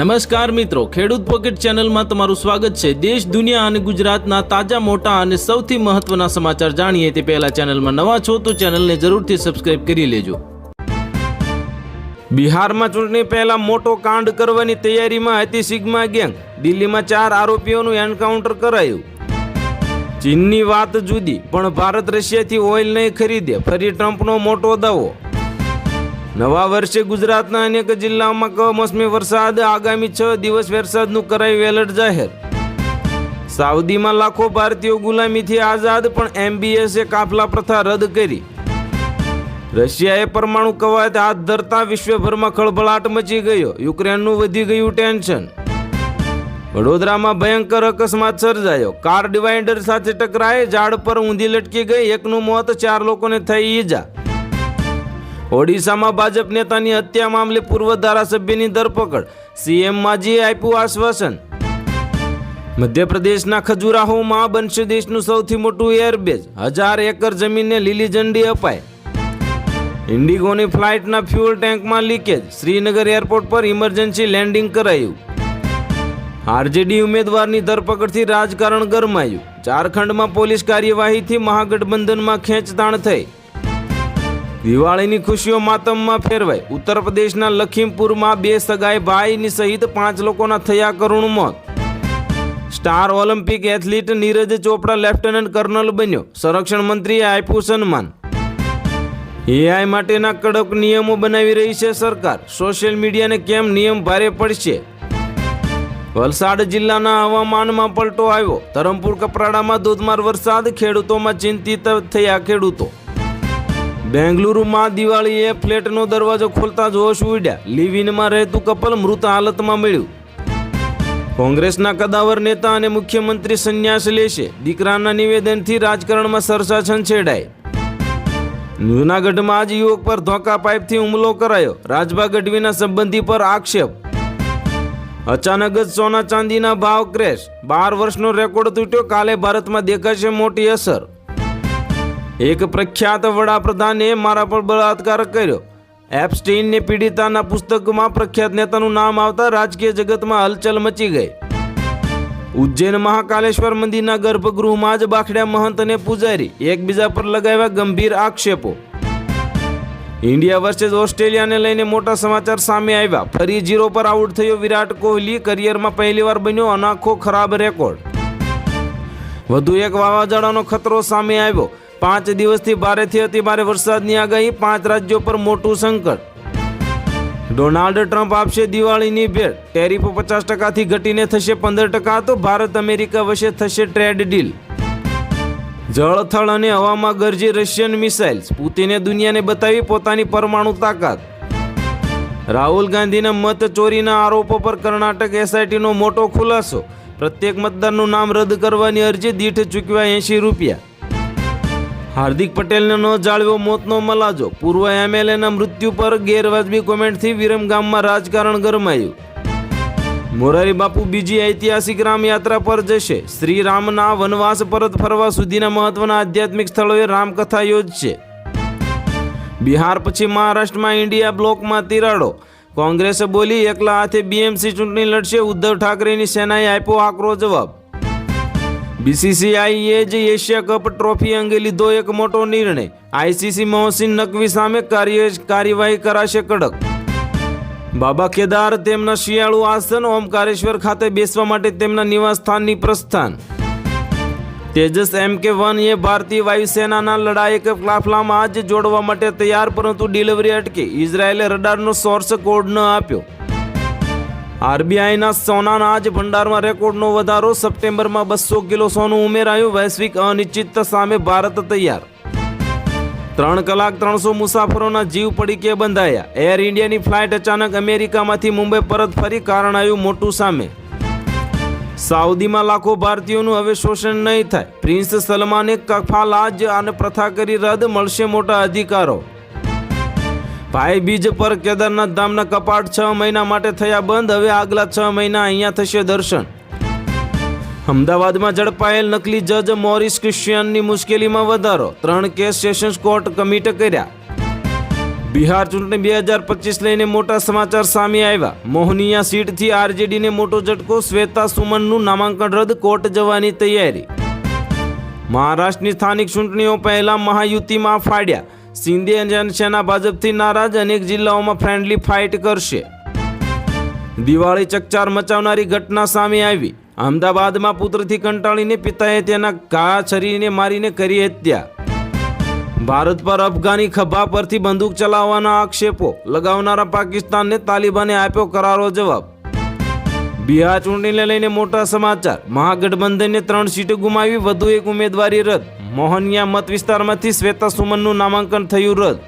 નમસ્કાર મિત્રો, ખેડૂત પોકેટ ચેનલમાં તમારું સ્વાગત છે. દેશ, દુનિયા અને ગુજરાતના તાજા, મોટા અને સૌથી મહત્વના સમાચાર જાણીએ તે પહેલા ચેનલમાં નવા છો તો ચેનલને જરૂરથી સબસ્ક્રાઇબ કરી લેજો. બિહારમાં ચૂંટણી પહેલા મોટો કાંડ કરવાની તૈયારીમાં હતી સિગ્મા ગેંગ. દિલ્હીમાં ચાર આરોપીઓનું એન્કાઉન્ટર કરાયું. ચીનની વાત જુદી, પણ ભારત રશિયાથી ઓઇલ નહીં ખરીદે, ફરી ટ્રમ્પનો મોટો દાવો. નવા વર્ષે ગુજરાતના અનેક જિલ્લાઓમાં કમોસમી વરસાદ, આગામી છ દિવસ વરસાદનું કરાયું એલર્ટ જાહેર. સાઉદીમાં લાખો ભારતીયો ગુલામીથી આઝાદ, પણ એમબીએસે કાફલા પ્રથા રદ કરી. રશિયાએ પરમાણુ કવાયત હાથ ધરતા વિશ્વભરમાં ખળભળાટ મચી ગયો. યુક્રેનનું વધી ગયું ટેન્શન. વડોદરામાં ભયંકર અકસ્માત સર્જાયો. કાર ડિવાઈડર સાથે ટકરાય ઝાડ પર ઊંધી લટકી ગઈ. એકનું મોત, ચાર લોકોને થઈ ઈજા. ઓડિશામાં ભાજપ નેતાની હત્યા મામલે પૂર્વ ધારાસભ્યની ધરપકડ. સીએમ માજીએ આપ્યું આશ્વાસન. મધ્યપ્રદેશના ખજુરાહોમાં બનશે દેશનું સૌથી મોટું એરબેઝ હજાર એકર જમીનને લીલી ઝંડી અપાય ઇન્ડિગોની ફ્લાઇટના ફ્યુઅલ ટેન્કમાં લીકેજ. શ્રીનગર એરપોર્ટ પર ઇમરજન્સી લેન્ડિંગ કરાયું. આરજેડી ઉમેદવારની ધરપકડથી રાજકારણ ગરમાયું. ઝારખંડમાં પોલીસ કાર્યવાહીથી મહાગઠબંધનમાં ખેંચતાણ થઈ. દિવાળીની ખુશીઓ માતમમાં ફેરવાઈ ઉત્તર પ્રદેશના લખીમપુરમાં બે સગાઈ ભાઈની સહિત પાંચ લોકોના થયા કરુણ મોત. સ્ટાર ઓલિમ્પિક એથ્લીટ નીરજ ચોપડા લેફ્ટનન્ટ કર્નલ બન્યો. સંરક્ષણ મંત્રીએ આપ્યું સન્માન. એઆઈ માટેના કડક નિયમો બનાવી રહી છે સરકાર. સોશિયલ મીડિયાને કેમ નિયમ ભારે પડશે? વલસાડ જિલ્લાના હવામાનમાં પલટો આવ્યો. ધરમપુર, કપરાડામાં ધોધમાર વરસાદ, ખેડૂતોમાં ચિંતિત થયા ખેડૂતો. બેંગલુરુમાં દિવાળીએ ફ્લેટનો દરવાજો ખોલતા જ હોશ ઉડ્યા. લિવિનમાં રહેતું કપલ મૃત હાલતમાં મળ્યું. કોંગ્રેસના કદાવર નેતા અને મુખ્યમંત્રી સંન્યાસ લેશે. દીકરાના નિવેદનથી રાજકારણમાં સરસા છંછેડાય. જૂનાગઢમાં આજ યુવક પર ધોકા પાઇપથી હુમલો કરાયો. રાજભા ગઢવીના સંબંધી પર આક્ષેપ. અચાનક જ સોના ચાંદીના ભાવ ક્રેશ. બાર વર્ષનો રેકોર્ડ તૂટ્યો. કાલે ભારતમાં દેખાશે મોટી અસર. એક પ્રખ્યાત વડાપ્રધાને મારા પર બળાત્કાર કર્યો. એપસ્ટીનને પીડિતાના પુસ્તકમાં પ્રખ્યાત નેતાનું નામ આવતા રાજકીય જગતમાં હલચલ મચી ગઈ. ઉજ્જૈન મહાકાલેશ્વર મંદિરના ગર્ભગૃહમાં જ બાખડ્યા મહંત અને પૂજારી, એકબીજા પર લગાવ્યા ગંભીર આક્ષેપો. ઇન્ડિયા વર્સેસ ઓસ્ટ્રેલિયાને લઈને મોટા સમાચાર સામે આવ્યા. ફરી જીરો પર આઉટ થયો વિરાટ કોહલી, કરિયરમાં પહેલીવાર બન્યો અનાખો ખરાબ રેકોર્ડ. વધુ એક વાવાઝોડાનો ખતરો સામે આવ્યો. પાંચ દિવસથી ભારેથી અતિભારે વરસાદની આગાહી, પાંચ રાજ્યો પર મોટું સંકટ. ડોનાલ્ડ ટ્રમ્પ આપશે દિવાળીની ભેટ. ટેરિફ પચાસ ટકાથી ઘટીને થશે પંદર ટકા, તો ભારત અમેરિકા વચ્ચે થશે ટ્રેડ ડીલ. જળ થળ અને હવામાં ગરજી રશિયન મિસાઇલ્સ. પુતિને દુનિયાને બતાવી પોતાની પરમાણુ તાકાત. રાહુલ ગાંધીના મત ચોરીના આરોપો પર કર્ણાટક એસઆઈટીનો મોટો ખુલાસો. પ્રત્યેક મતદારનું નામ રદ કરવાની અરજી દીઠ ચૂકવ્યા એંશી રૂપિયા. હાર્દિક પટેલને ન જાળવ્યો મોતનો મલાજો. પૂર્વ એમએલએના મૃત્યુ પર ગેરવાજબી કોમેન્ટથી વિરમગામમાં રાજકારણ ગરમાયું. મોરારી બાપુ બીજી ઐતિહાસિક રામયાત્રા પર જશે. શ્રી રામના વનવાસ પરત ફરવા સુધીના મહત્વના આધ્યાત્મિક સ્થળોએ રામકથા યોજશે. બિહાર પછી મહારાષ્ટ્રમાં ઇન્ડિયા બ્લોકમાં તિરાડો. કોંગ્રેસે બોલી, એકલા હાથે બીએમસી ચૂંટણી લડશે, ઉદ્ધવ ઠાકરેની સેનાએ આપ્યો આકરો જવાબ. બીસીસીઆઈએ જ એશિયા કપ ટ્રોફી અંગે લીધો એક મોટો નિર્ણય. આઈસીસી મોહસિન નકવી સામે કાર્ય કાર્યવાહી કરાશે કડક. બાબા કેદાર તેમના શિયાળુ આસન ઓમકારેશ્વર ખાતે બેસવા માટે તેમના નિવાસસ્થાનની પ્રસ્થાન. તેજસ એમ કે વન એ ભારતીય વાયુસેનાના લડાયક કાફલામાં જ જોડવા માટે તૈયાર, પરંતુ ડિલિવરી અટકી. ઇઝરાયેલે રડારનો સોર્સ કોડ ન આપ્યો. આરબીઆઈના સોનાના આજ ભંડારમાં રેકોર્ડનો વધારો. સપ્ટેમ્બરમાં બસો કિલો સોનું ઉમેરાયું વૈશ્વિક અનિશ્ચિતતા સામે ભારત તૈયાર. ત્રણ કલાક ત્રણસો મુસાફરોના જીવ પડીકે બંધાયા. એર ઇન્ડિયાની ફ્લાઇટ અચાનક અમેરિકામાંથી મુંબઈ પરત ફરી કારણ આવ્યું મોટું સામે. સાઉદીમાં લાખો ભારતીયોનું હવે શોષણ નહીં થાય. પ્રિન્સ સલમાને કફાલાજ અને પ્રથા કરી રદ, મળશે મોટા અધિકારો. ભાઈ, બીજ પર કેદારનાથ ધામના કપાટ છ મહિના માટે થયા બંધ. હવે આગલા છ મહિના અહીંયા થશે દર્શન. અમદાવાદમાં ઝડપાયેલ નકલી જજ મોરિસ ક્રિશ્ચિયનની મુશ્કેલીમાં વધારો. ત્રણ કેસ સેશન્સ કોર્ટ કમિટ કર્યા. બિહાર ચૂંટણી બે હજાર પચીસ લઈને મોટા સમાચાર સામે આવ્યા. મોહનિયા સીટથી આરજેડીને મોટો ઝટકો, શ્વેતા સુમનનું નામાંકન રદ, કોર્ટ જવાની તૈયારી. મહારાષ્ટ્રની સ્થાનિક ચૂંટણીઓ પહેલા મહાયુતિમાં ફાડ્યા. શિંદે જનસેના સેના ભાજપથી નારાજ અનેક જિલ્લાઓમાં ફ્રેન્ડલી ફાઇટ કરશે. દિવાળી ચકચાર મચાવનારી ઘટના સામે આવી. અમદાવાદમાં પુત્રથી કંટાળીને પિતાએ તેના ઘા છરીને મારીને કરી હત્યા. ભારત પર અફઘાની ખભા પરથી બંદૂક ચલાવવાના આક્ષેપો લગાવનારા પાકિસ્તાનને તાલિબાને આપ્યો કરારો જવાબ. બિહાર ચૂંટણીને લઈને મોટા સમાચાર. મહાગઠબંધને ત્રણ સીટો ગુમાવી વધુ એક ઉમેદવારી રદ. મોહનિયા મત વિસ્તારમાંથી શ્વેતા સુમનનું નામાંકન થયું રદ.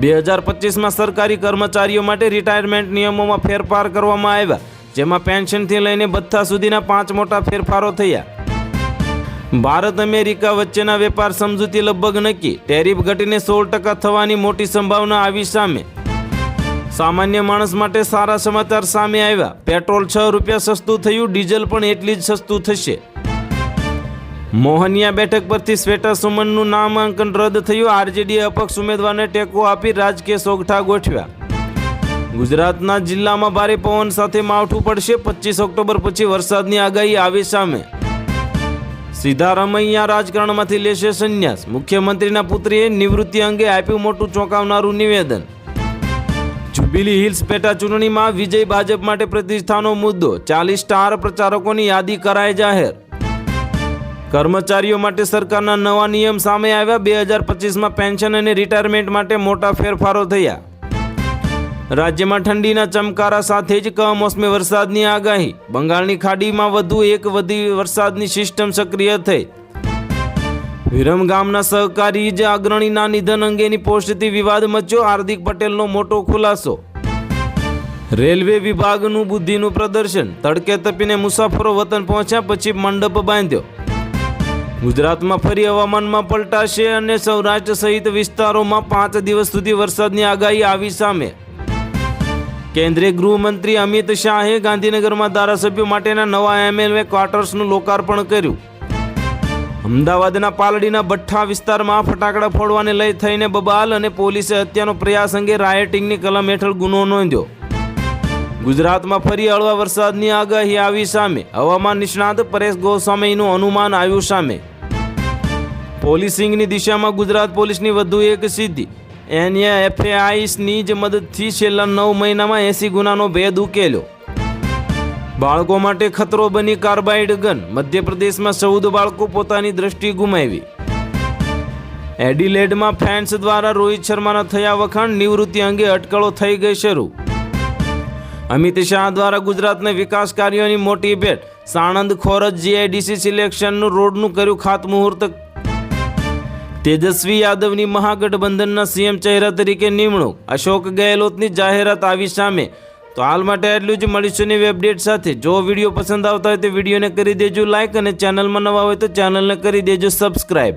બે હજાર પચીસમાં સરકારી કર્મચારીઓ માટે રિટાયરમેન્ટ નિયમોમાં ફેરફાર કરવામાં આવ્યા, જેમાં પેન્શનથી લઈને બધા સુધીના પાંચ મોટા ફેરફારો થયા. ભારત અમેરિકા વચ્ચેના વેપાર સમજૂતી લગભગ નક્કી. ટેરિફ ઘટીને સોળ ટકા થવાની મોટી સંભાવના આવી સામે સામાન્ય માણસ માટે સારા સમાચાર સામે આવ્યા. પેટ્રોલ છ રૂપિયા સસ્તું થયું, ડીઝલ પણ એટલી જ સસ્તું થશે. મોહનિયા બેઠક પરથી શ્વેતા સુમનનું નામાંકન રદ થયું. આરજેડીએ અપક્ષ ઉમેદવારને ટેકો આપી રાજકીય સોગઠા ગોઠવ્યા. ગુજરાતના જિલ્લામાં ભારે પવન સાથે માવઠું પડશે. પચીસ ઓક્ટોબર પછી વરસાદની આગાહી આવી સામે. સિદ્ધારામૈયા રાજકારણમાંથી લેશે સંન્યાસ. મુખ્યમંત્રીના પુત્રીએ નિવૃત્તિ અંગે આપ્યું મોટું ચોંકાવનારું નિવેદન. જુબિલી હિલ્સ પેટા ચૂંટણીમાં વિજય ભાજપ માટે પ્રતિષ્ઠાનો મુદ્દો, ચાલીસ સ્ટાર પ્રચારકોની યાદી કરાય જાહેર. કર્મચારીઓ માટે સરકારના નવા નિયમ સામે આવ્યા, બે હજાર પચીસમાં પેન્શન અને રિટાયરમેન્ટ માટે મોટા ફેરફારો થયા. રાજ્યમાં ઠંડીના ચમકારા સાથે જ કમોસમી વરસાદની આગાહી. બંગાળની ખાડીમાં વધુ એક વધી વરસાદની સિસ્ટમ સક્રિય થઈ. વિરમ ગામના સહકારી જ અગ્રણીના નિધન અંગેની પોસ્ટથી વિવાદ મચ્યો, હાર્દિક પટેલનો મોટો ખુલાસો. રેલવે વિભાગનું બુદ્ધિનું પ્રદર્શન, તડકે તપીને મુસાફરો વતન પહોંચ્યા પછી મંડપ બાંધ્યો. ગુજરાતમાં ફરી હવામાનમાં પલટાશે અને સૌરાષ્ટ્ર સહિત વિસ્તારોમાં પાંચ દિવસ સુધી વરસાદની આગાહી આવી સામે. કેન્દ્રીય ગૃહમંત્રી અમિત શાહે ગાંધીનગરમાં ધારાસભ્યો માટેના નવા એમએલએ ક્વાર્ટર્સનું લોકાર્પણ કર્યું. અમદાવાદના પાલડીના ભઠ્ઠા વિસ્તારમાં ફટાકડા ફોડવાને લઈ થઈને બબાલ અને પોલીસે હત્યાનો પ્રયાસ અંગે રાયટિંગની કલમ હેઠળ ગુનો નોંધ્યો. ગુજરાતમાં ફરી હળવા વરસાદની આગાહી આવી સામે હવામાન નિષ્ણાત પરેશ ગોસ્વામીનું અનુમાન આવ્યું સામે. પોલીસિંગની દિશામાં ગુજરાત પોલીસની વધુ એક સિદ્ધિ. એનએફએઆઈની જ મદદથી છેલ્લા નવ મહિનામાં એસી ગુનાનો ભેદ ઉકેલ્યો. બાળકો માટે ખતરો બની કાર્બાઇડ ગન. મધ્યપ્રદેશમાં ચૌદ બાળકો પોતાની દ્રષ્ટિ ગુમાવી. એડિલેડમાં ફેન્સ દ્વારા રોહિત શર્માના થયા વખાણ, નિવૃત્તિ અંગે અટકળો થઈ ગઈ શરૂ. અમિત શાહ દ્વારા ગુજરાતને વિકાસ કાર્યોની મોટી ભેટ. સાણંદ ખોરજ જીઆઈડીસી સિલેક્શનનું રોડનું કર્યું ખાતમુહૂર્ત. તેજસ્વી યાદવની મહાગઠબંધનના સીએમ ચહેરા તરીકે નિમણૂક. અશોક ગેહલોતની જાહેરાત આવી સામે. તો હાલ માટે એટલું જ. મળીશું નવી અપડેટ સાથે. જો વીડિયો પસંદ આવતા હોય તો વિડીયોને કરી દેજો લાઇક અને ચેનલમાં નવા હોય તો ચેનલને કરી દેજો સબસ્ક્રાઈબ